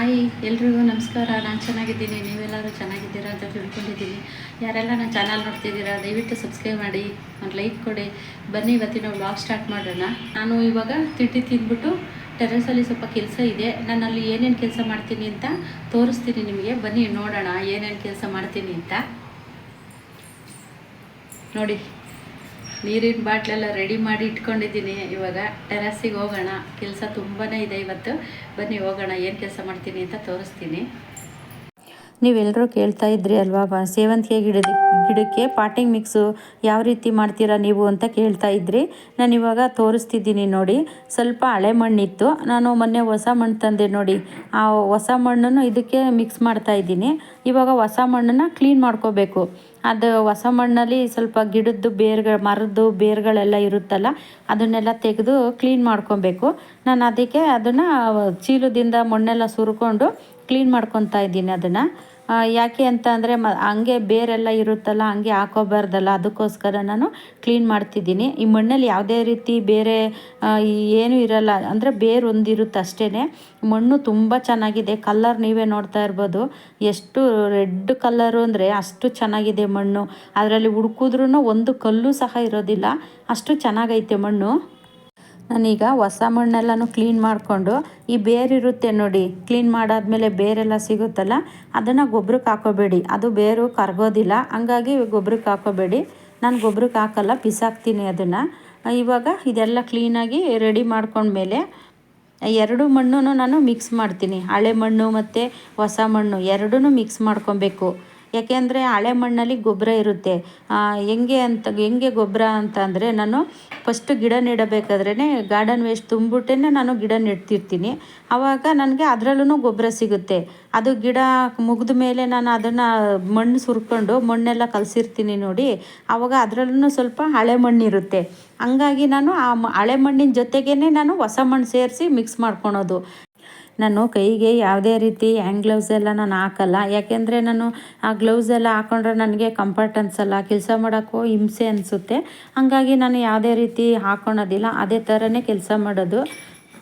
Hi, ಎಲ್ರಿಗೂ ನಮಸ್ಕಾರ. ನಾನು ಚೆನ್ನಾಗಿದ್ದೀನಿ. ನೀವೆಲ್ಲರೂ ಚೆನ್ನಾಗಿದ್ದೀರಾ ಅಂತ ತಿಳ್ಕೊಂಡಿದ್ದೀನಿ. ಯಾರೆಲ್ಲ ನನ್ನ ಚಾನಲ್ ನೋಡ್ತಿದ್ದೀರಾ, ದಯವಿಟ್ಟು ಸಬ್ಸ್ಕ್ರೈಬ್ ಮಾಡಿ, ಒಂದು ಲೈಕ್ ಕೊಡಿ. ಬನ್ನಿ, ಇವತ್ತಿನ ವ್ಲಾಗ್ ಸ್ಟಾರ್ಟ್ ಮಾಡೋಣ. ನಾನು ಇವಾಗ ತಿಂಡಿ ತಿಂದ್ಬಿಟ್ಟು ಟೆರೆಸಲ್ಲಿ ಸ್ವಲ್ಪ ಕೆಲಸ ಇದೆ. ನಾನು ಅಲ್ಲಿ ಏನೇನು ಕೆಲಸ ಮಾಡ್ತೀನಿ ಅಂತ ತೋರಿಸ್ತೀನಿ ನಿಮಗೆ. ಬನ್ನಿ, ನೋಡೋಣ ಏನೇನು ಕೆಲಸ ಮಾಡ್ತೀನಿ ಅಂತ. ನೋಡಿ. ನೀರಿನ ಬಾಟ್ಲೆಲ್ಲ ರೆಡಿ ಮಾಡಿ ಇಟ್ಕೊಂಡಿದ್ದೀನಿ. ಇವಾಗ ಟೆರಸಿಗೆ ಹೋಗೋಣ. ಕೆಲಸ ತುಂಬಾ ಇದೆ ಇವತ್ತು. ಬನ್ನಿ, ಹೋಗೋಣ. ಏನು ಕೆಲಸ ಮಾಡ್ತೀನಿ ಅಂತ ತೋರಿಸ್ತೀನಿ. ನೀವೆಲ್ಲರೂ ಕೇಳ್ತಾ ಇದ್ರಿ ಅಲ್ವಾ? ಸೇವಂತಿಗೆ ಗಿಡದ, ಗಿಡಕ್ಕೆ ಪಾಟಿಂಗ್ ಮಿಕ್ಸು ಯಾವ ರೀತಿ ಮಾಡ್ತೀರಾ ನೀವು ಅಂತ ಕೇಳ್ತಾ ಇದ್ರಿ. ನಾನು ಇವಾಗ ತೋರಿಸ್ತಿದ್ದೀನಿ ನೋಡಿ. ಸ್ವಲ್ಪ ಹಳೆ ಮಣ್ಣಿತ್ತು. ನಾನು ಮೊನ್ನೆ ಹೊಸ ಮಣ್ಣು ತಂದೆ ನೋಡಿ. ಆ ಹೊಸ ಮಣ್ಣನ್ನು ಇದಕ್ಕೆ ಮಿಕ್ಸ್ ಮಾಡ್ತಾ ಇದ್ದೀನಿ. ಇವಾಗ ಹೊಸ ಮಣ್ಣನ್ನು ಕ್ಲೀನ್ ಮಾಡ್ಕೋಬೇಕು. ಅದು ಹೊಸ ಮಣ್ಣಲ್ಲಿ ಸ್ವಲ್ಪ ಗಿಡದ್ದು ಬೇರ್ಗಳು, ಮರದ್ದು ಬೇರುಗಳೆಲ್ಲ ಇರುತ್ತಲ್ಲ, ಅದನ್ನೆಲ್ಲ ತೆಗೆದು ಕ್ಲೀನ್ ಮಾಡ್ಕೊಬೇಕು. ನಾನು ಅದಕ್ಕೆ ಅದನ್ನು ಚೀಲದಿಂದ ಮಣ್ಣೆಲ್ಲ ಸುರ್ಕೊಂಡು ಕ್ಲೀನ್ ಮಾಡ್ಕೊತಾ ಇದ್ದೀನಿ ಅದನ್ನು. ಯಾಕೆ ಅಂತ ಅಂದರೆ ಮ, ಹಂಗೆ ಬೇರೆಲ್ಲ ಇರುತ್ತಲ್ಲ, ಹಂಗೆ ಹಾಕೋಬಾರ್ದಲ್ಲ, ಅದಕ್ಕೋಸ್ಕರ ನಾನು ಕ್ಲೀನ್ ಮಾಡ್ತಿದ್ದೀನಿ. ಈ ಮಣ್ಣಲ್ಲಿ ಯಾವುದೇ ರೀತಿ ಬೇರೆ ಏನು ಇರಲ್ಲ, ಅಂದರೆ ಬೇರು ಒಂದಿರುತ್ತೆ ಅಷ್ಟೇ ಮಣ್ಣು ತುಂಬ ಚೆನ್ನಾಗಿದೆ ಕಲ್ಲರ್ ನೀವೇ ನೋಡ್ತಾ ಇರ್ಬೋದು. ಎಷ್ಟು ರೆಡ್ ಕಲ್ಲರು ಅಂದರೆ ಅಷ್ಟು ಚೆನ್ನಾಗಿದೆ ಮಣ್ಣು. ಅದರಲ್ಲಿ ಹುಡುಕಿದ್ರೂ ಒಂದು ಕಲ್ಲು ಸಹ ಇರೋದಿಲ್ಲ, ಅಷ್ಟು ಚೆನ್ನಾಗೈತೆ ಮಣ್ಣು. ನಾನೀಗ ಹೊಸ ಮಣ್ಣೆಲ್ಲನೂ ಕ್ಲೀನ್ ಮಾಡಿಕೊಂಡು ಈ ಬೇರಿರುತ್ತೆ ನೋಡಿ ಕ್ಲೀನ್ ಮಾಡಾದ್ಮೇಲೆ ಬೇರೆಲ್ಲ ಸಿಗುತ್ತಲ್ಲ, ಅದನ್ನು ಗೊಬ್ಬರಕ್ಕೆ ಹಾಕೋಬೇಡಿ. ಅದು ಬೇರು ಕರಗೋದಿಲ್ಲ, ಹಂಗಾಗಿ ಗೊಬ್ಬರಕ್ಕೆ ಹಾಕೋಬೇಡಿ. ನಾನು ಗೊಬ್ಬರಕ್ಕೆ ಹಾಕಲ್ಲ ಬಿಸಾಕ್ತೀನಿ ಅದನ್ನು. ಇವಾಗ ಇದೆಲ್ಲ ಕ್ಲೀನಾಗಿ ರೆಡಿ ಮಾಡ್ಕೊಂಡ್ಮೇಲೆ ಎರಡು ಮಣ್ಣು ನಾನು ಮಿಕ್ಸ್ ಮಾಡ್ತೀನಿ. ಹಳೆ ಮಣ್ಣು ಮತ್ತು ಹೊಸ ಮಣ್ಣು ಎರಡೂ ಮಿಕ್ಸ್ ಮಾಡ್ಕೊಬೇಕು. ಯಾಕೆಂದರೆ ಹಳೆ ಮಣ್ಣಲ್ಲಿ ಗೊಬ್ಬರ ಇರುತ್ತೆ. ಹೆಂಗೆ ಅಂತ, ಹೆಂಗೆ ಗೊಬ್ಬರ ಅಂತ ಅಂದರೆ ನಾನು ಫಸ್ಟು ಗಿಡ ನೆಡಬೇಕಾದ್ರೇ ಗಾರ್ಡನ್ ವೇಸ್ಟ್ ತುಂಬಿಟ್ಟೇ ನಾನು ಗಿಡ ನೆಡ್ತಿರ್ತೀನಿ. ಆವಾಗ ನನಗೆ ಅದರಲ್ಲೂ ಗೊಬ್ಬರ ಸಿಗುತ್ತೆ. ಅದು ಗಿಡ ಮುಗಿದ ಮೇಲೆ ನಾನು ಅದನ್ನು ಮಣ್ಣು ಸುರ್ಕೊಂಡು ಮಣ್ಣೆಲ್ಲ ಕಲಸಿರ್ತೀನಿ ನೋಡಿ. ಆವಾಗ ಅದರಲ್ಲೂ ಸ್ವಲ್ಪ ಹಳೆ ಮಣ್ಣಿರುತ್ತೆ. ಹಂಗಾಗಿ ನಾನು ಆ ಹಳೆ ಮಣ್ಣಿನ ಜೊತೆಗೇ ನಾನು ಹೊಸ ಮಣ್ಣು ಸೇರಿಸಿ ಮಿಕ್ಸ್ ಮಾಡ್ಕೊಳೋದು. ನಾನು ಕೈಗೆ ಯಾವುದೇ ರೀತಿ ಹ್ಯಾಂಡ್ ಗ್ಲೌಸ್ ಎಲ್ಲ ನಾನು ಹಾಕಲ್ಲ. ಯಾಕೆಂದರೆ ನಾನು ಆ ಗ್ಲೌಸ್ ಎಲ್ಲ ಹಾಕೊಂಡ್ರೆ ನನಗೆ ಕಂಫರ್ಟ್ ಅನಿಸಲ್ಲ. ಕೆಲಸ ಮಾಡೋಕ್ಕೂ ಹಿಂಸೆ ಅನಿಸುತ್ತೆ. ಹಾಗಾಗಿ ನಾನು ಯಾವುದೇ ರೀತಿ ಹಾಕೊಳೋದಿಲ್ಲ. ಅದೇ ಥರನೇ ಕೆಲಸ ಮಾಡೋದು.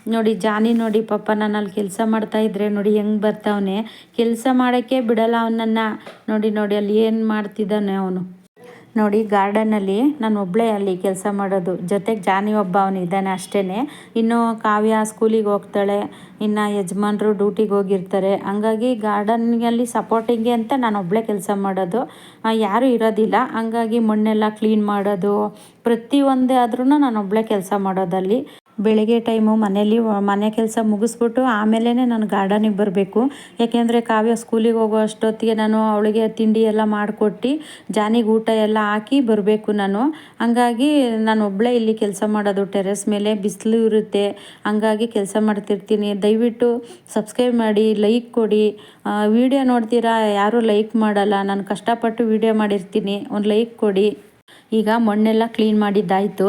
ನೋಡಿ, ಜಾನಿ ನೋಡಿ, ಪಾಪ ನಾನು ಅಲ್ಲಿ ಕೆಲಸ ಮಾಡ್ತಾ ಇದ್ರೆ ನೋಡಿ ಹೆಂಗೆ ಬರ್ತಾವನೆ. ಕೆಲಸ ಮಾಡೋಕ್ಕೆ ಬಿಡಲ್ಲ ಅವನನ್ನು. ನೋಡಿ ನೋಡಿ, ಅಲ್ಲಿ ಏನು ಮಾಡ್ತಿದ್ದಾನೆ ಅವನು. ನೋಡಿ ಗಾರ್ಡನಲ್ಲಿ ನಾನು ಒಬ್ಬಳೇ ಅಲ್ಲಿ ಕೆಲಸ ಮಾಡೋದು. ಜೊತೆಗೆ ಜಾನಿ ಒಬ್ಬ ಅವನಿದ್ದಾನೆ ಅಷ್ಟೇ ಇನ್ನು ಕಾವ್ಯ ಸ್ಕೂಲಿಗೆ ಹೋಗ್ತಾಳೆ. ಇನ್ನು ಯಜಮಾನ್ರು ಡ್ಯೂಟಿಗೆ ಹೋಗಿರ್ತಾರೆ. ಹಂಗಾಗಿ ಗಾರ್ಡನ್ನಲ್ಲಿ ಸಪೋರ್ಟಿಂಗ್ಗೆ ಅಂತ ನಾನು ಒಬ್ಬಳೇ ಕೆಲಸ ಮಾಡೋದು. ಯಾರೂ ಇರೋದಿಲ್ಲ. ಹಂಗಾಗಿ ಮಣ್ಣೆಲ್ಲ ಕ್ಲೀನ್ ಮಾಡೋದು. ಪ್ರತಿಯೊಂದೇ ಆದ್ರೂ ನಾನು ಒಬ್ಬಳೇ ಕೆಲಸ ಮಾಡೋದಲ್ಲಿ ಬೆಳಿಗ್ಗೆ ಟೈಮು ಮನೇಲಿ, ಮನೆ ಕೆಲಸ ಮುಗಿಸ್ಬಿಟ್ಟು ಆಮೇಲೆ ನಾನು ಗಾರ್ಡನಿಗೆ ಬರಬೇಕು. ಯಾಕೆಂದರೆ ಕಾವ್ಯ ಸ್ಕೂಲಿಗೆ ಹೋಗೋ ಅಷ್ಟೊತ್ತಿಗೆ ನಾನು ಅವಳಿಗೆ ತಿಂಡಿ ಎಲ್ಲ ಮಾಡಿಕೊಟ್ಟು, ಜಾನಿಗೆ ಊಟ ಎಲ್ಲ ಹಾಕಿ ಬರಬೇಕು ನಾನು. ಹಂಗಾಗಿ ನಾನು ಒಬ್ಬಳೇ ಇಲ್ಲಿ ಕೆಲಸ ಮಾಡೋದು ಟೆರೆಸ್ ಮೇಲೆ, ಬಿಸಿಲು ಇರುತ್ತೆ. ಹಂಗಾಗಿ ಕೆಲಸ ಮಾಡ್ತಿರ್ತೀನಿ. ದಯವಿಟ್ಟು ಸಬ್ಸ್ಕ್ರೈಬ್ ಮಾಡಿ ಲೈಕ್ ಕೊಡಿ. ವಿಡಿಯೋ ನೋಡ್ತೀರಾ? ಯಾರೂ ಲೈಕ್ ಮಾಡಲ್ಲ. ನಾನು ಕಷ್ಟಪಟ್ಟು ವಿಡಿಯೋ ಮಾಡಿರ್ತೀನಿ. ಒಂದು ಲೈಕ್ ಕೊಡಿ. ಈಗ ಮಣ್ಣೆಲ್ಲ ಕ್ಲೀನ್ ಮಾಡಿದ್ದಾಯಿತು.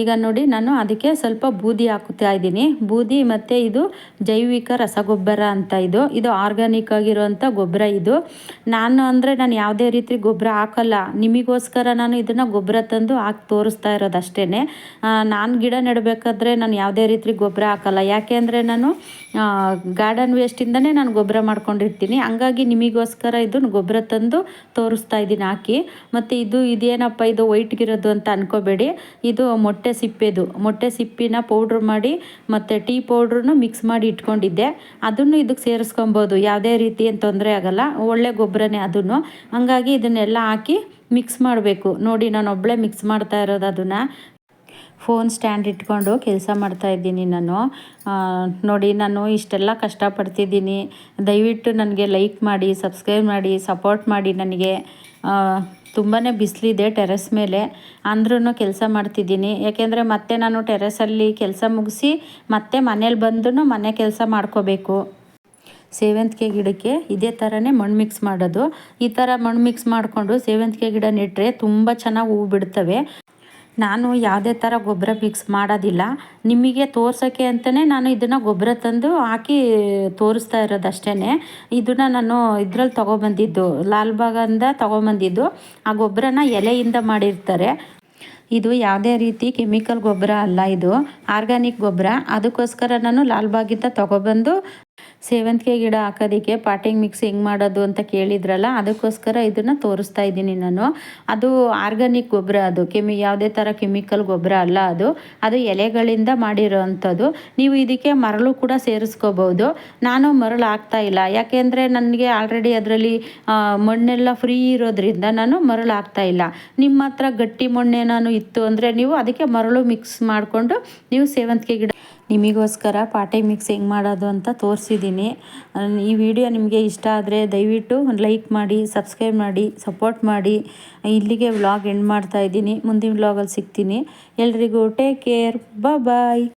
ಈಗ ನೋಡಿ ನಾನು ಅದಕ್ಕೆ ಸ್ವಲ್ಪ ಬೂದಿ ಹಾಕುತ್ತಾ ಇದ್ದೀನಿ. ಬೂದಿ ಮತ್ತು ಇದು ಜೈವಿಕ ರಸಗೊಬ್ಬರ ಅಂತ ಇದು. ಇದು ಆರ್ಗ್ಯಾನಿಕ್ ಆಗಿರುವಂಥ ಗೊಬ್ಬರ ಇದು. ನಾನು ಅಂದರೆ ನಾನು ಯಾವುದೇ ರೀತಿ ಗೊಬ್ಬರ ಹಾಕಲ್ಲ. ನಿಮಗೋಸ್ಕರ ನಾನು ಇದನ್ನು ಗೊಬ್ಬರ ತಂದು ಹಾಕಿ ತೋರಿಸ್ತಾ ಇರೋದು ಅಷ್ಟೇ ನಾನು ಗಿಡ ನೆಡಬೇಕಾದ್ರೆ ನಾನು ಯಾವುದೇ ರೀತಿ ಗೊಬ್ಬರ ಹಾಕಲ್ಲ. ಯಾಕೆ ಅಂದರೆ ನಾನು ಗಾರ್ಡನ್ ವೇಸ್ಟಿಂದನೇ ನಾನು ಗೊಬ್ಬರ ಮಾಡ್ಕೊಂಡಿರ್ತೀನಿ. ಹಂಗಾಗಿ ನಿಮಗೋಸ್ಕರ ಇದನ್ನು ಗೊಬ್ಬರ ತಂದು ತೋರಿಸ್ತಾ ಇದ್ದೀನಿ ಹಾಕಿ. ಮತ್ತು ಇದು ಇದೇನಪ್ಪ, ಇದು ವೈಟ್ಗಿರೋದು ಅಂತ ಅನ್ಕೋಬೇಡಿ. ಇದು ಮೊಟ್ಟೆ ಸಿಪ್ಪೆದು. ಮೊಟ್ಟೆ ಸಿಪ್ಪಿನ ಪೌಡ್ರ್ ಮಾಡಿ ಮತ್ತು ಟೀ ಪೌಡ್ರನ್ನು ಮಿಕ್ಸ್ ಮಾಡಿ ಇಟ್ಕೊಂಡಿದ್ದೆ. ಅದನ್ನು ಇದಕ್ಕೆ ಸೇರಿಸ್ಕೊಬೋದು. ಯಾವುದೇ ರೀತಿ ಏನು ತೊಂದರೆ ಆಗಲ್ಲ. ಒಳ್ಳೆ ಗೊಬ್ಬರನೇ ಅದನ್ನು. ಹಂಗಾಗಿ ಇದನ್ನೆಲ್ಲ ಹಾಕಿ ಮಿಕ್ಸ್ ಮಾಡಬೇಕು. ನೋಡಿ ನಾನು ಒಬ್ಬಳೇ ಮಿಕ್ಸ್ ಮಾಡ್ತಾ ಇರೋದು ಅದನ್ನು. ಫೋನ್ ಸ್ಟ್ಯಾಂಡ್ ಇಟ್ಕೊಂಡು ಕೆಲಸ ಮಾಡ್ತಾ ಇದ್ದೀನಿ ನಾನು. ನೋಡಿ ನಾನು ಇಷ್ಟೆಲ್ಲ ಕಷ್ಟಪಡ್ತಿದ್ದೀನಿ. ದಯವಿಟ್ಟು ನನಗೆ ಲೈಕ್ ಮಾಡಿ, ಸಬ್ಸ್ಕ್ರೈಬ್ ಮಾಡಿ, ಸಪೋರ್ಟ್ ಮಾಡಿ ನನಗೆ. ತುಂಬಾ ಬಿಸಿಲಿದೆ ಟೆರೆಸ್ ಮೇಲೆ. ಅಂದ್ರೂ ಕೆಲಸ ಮಾಡ್ತಿದ್ದೀನಿ. ಯಾಕೆಂದರೆ ಮತ್ತೆ ನಾನು ಟೆರೆಸಲ್ಲಿ ಕೆಲಸ ಮುಗಿಸಿ ಮತ್ತೆ ಮನೇಲಿ ಬಂದು ಮನೆ ಕೆಲಸ ಮಾಡ್ಕೋಬೇಕು. ಸೇವಂತಿಗೆ ಗಿಡಕ್ಕೆ ಇದೇ ಥರನೇ ಮಣ್ಣು ಮಿಕ್ಸ್ ಮಾಡೋದು. ಈ ಥರ ಮಣ್ಣು ಮಿಕ್ಸ್ ಮಾಡಿಕೊಂಡು ಸೇವಂತಿಗೆ ಗಿಡ ನೆಟ್ಟರೆ ತುಂಬ ಚೆನ್ನಾಗಿ ಹೂವು ಬಿಡ್ತವೆ. ನಾನು ಯಾವುದೇ ಥರ ಗೊಬ್ಬರ ಮಿಕ್ಸ್ ಮಾಡೋದಿಲ್ಲ. ನಿಮಗೆ ತೋರ್ಸೋಕ್ಕೆ ಅಂತಲೇ ನಾನು ಇದನ್ನು ಗೊಬ್ಬರ ತಂದು ಹಾಕಿ ತೋರಿಸ್ತಾ ಇರೋದು ಅಷ್ಟೇ ಇದನ್ನು ನಾನು ಇದ್ರಲ್ಲಿ ತೊಗೊಬಂದಿದ್ದು ಲಾಲ್ಬಾಗಿಂದ ತೊಗೊಬಂದಿದ್ದು, ಆ ಗೊಬ್ಬರನ ಎಲೆಯಿಂದ ಮಾಡಿರ್ತಾರೆ. ಇದು ಯಾವುದೇ ರೀತಿ ಕೆಮಿಕಲ್ ಗೊಬ್ಬರ ಅಲ್ಲ ಇದು. ಆರ್ಗ್ಯಾನಿಕ್ ಗೊಬ್ಬರ ಅದಕ್ಕೋಸ್ಕರ ನಾನು ಲಾಲ್ಬಾಗಿಂದ ತೊಗೊಬಂದು ಸೇವಂತಿಗೆ ಗಿಡ ಹಾಕೋದಕ್ಕೆ ಪಾಟಿಂಗ್ ಮಿಕ್ಸ್ ಹೆಂಗೆ ಮಾಡೋದು ಅಂತ ಕೇಳಿದ್ರಲ್ಲ, ಅದಕ್ಕೋಸ್ಕರ ಇದನ್ನು ತೋರಿಸ್ತಾ ಇದ್ದೀನಿ ನಾನು. ಅದು ಆರ್ಗಾನಿಕ್ ಗೊಬ್ಬರ ಅದು. ಕೆಮಿ, ಯಾವುದೇ ಥರ ಕೆಮಿಕಲ್ ಗೊಬ್ಬರ ಅಲ್ಲ ಅದು. ಅದು ಎಲೆಗಳಿಂದ ಮಾಡಿರೋ ಅಂಥದ್ದು ನೀವು ಇದಕ್ಕೆ ಮರಳು ಕೂಡ ಸೇರಿಸ್ಕೋಬೋದು. ನಾನು ಮರಳು ಹಾಕ್ತಾ ಇಲ್ಲ. ಯಾಕೆಂದರೆ ನನಗೆ ಆಲ್ರೆಡಿ ಅದರಲ್ಲಿ ಮಣ್ಣೆಲ್ಲ ಫ್ರೀ ಇರೋದ್ರಿಂದ ನಾನು ಮರಳು ಹಾಕ್ತಾ ಇಲ್ಲ. ನಿಮ್ಮ ಹತ್ರ ಗಟ್ಟಿ ಮಣ್ಣೇನಾನು ಇತ್ತು ಅಂದರೆ ನೀವು ಅದಕ್ಕೆ ಮರಳು ಮಿಕ್ಸ್ ಮಾಡಿಕೊಂಡು ನೀವು ಸೇವಂತಿಗೆ ಗಿಡ ನಿಮಗೋಸ್ಕರ ಪಾಟೆ ಮಿಕ್ಸ್ ಹೆಂಗೆ ಮಾಡೋದು ಅಂತ ತೋರಿಸಿದ್ದೀನಿ. ಈ ವಿಡಿಯೋ ನಿಮಗೆ ಇಷ್ಟ ಆದರೆ ದಯವಿಟ್ಟು ಲೈಕ್ ಮಾಡಿ ಸಬ್ಸ್ಕ್ರೈಬ್ ಮಾಡಿ ಸಪೋರ್ಟ್ ಮಾಡಿ. ಇಲ್ಲಿಗೆ ವ್ಲಾಗ್ ಎಂಡ್ ಮಾಡ್ತಾ ಇದ್ದೀನಿ. ಮುಂದಿನ ವ್ಲಾಗಲ್ಲಿ ಸಿಗ್ತೀನಿ. ಎಲ್ರಿಗೂ ಟೇಕ್ ಕೇರ್ ಬಾಯ್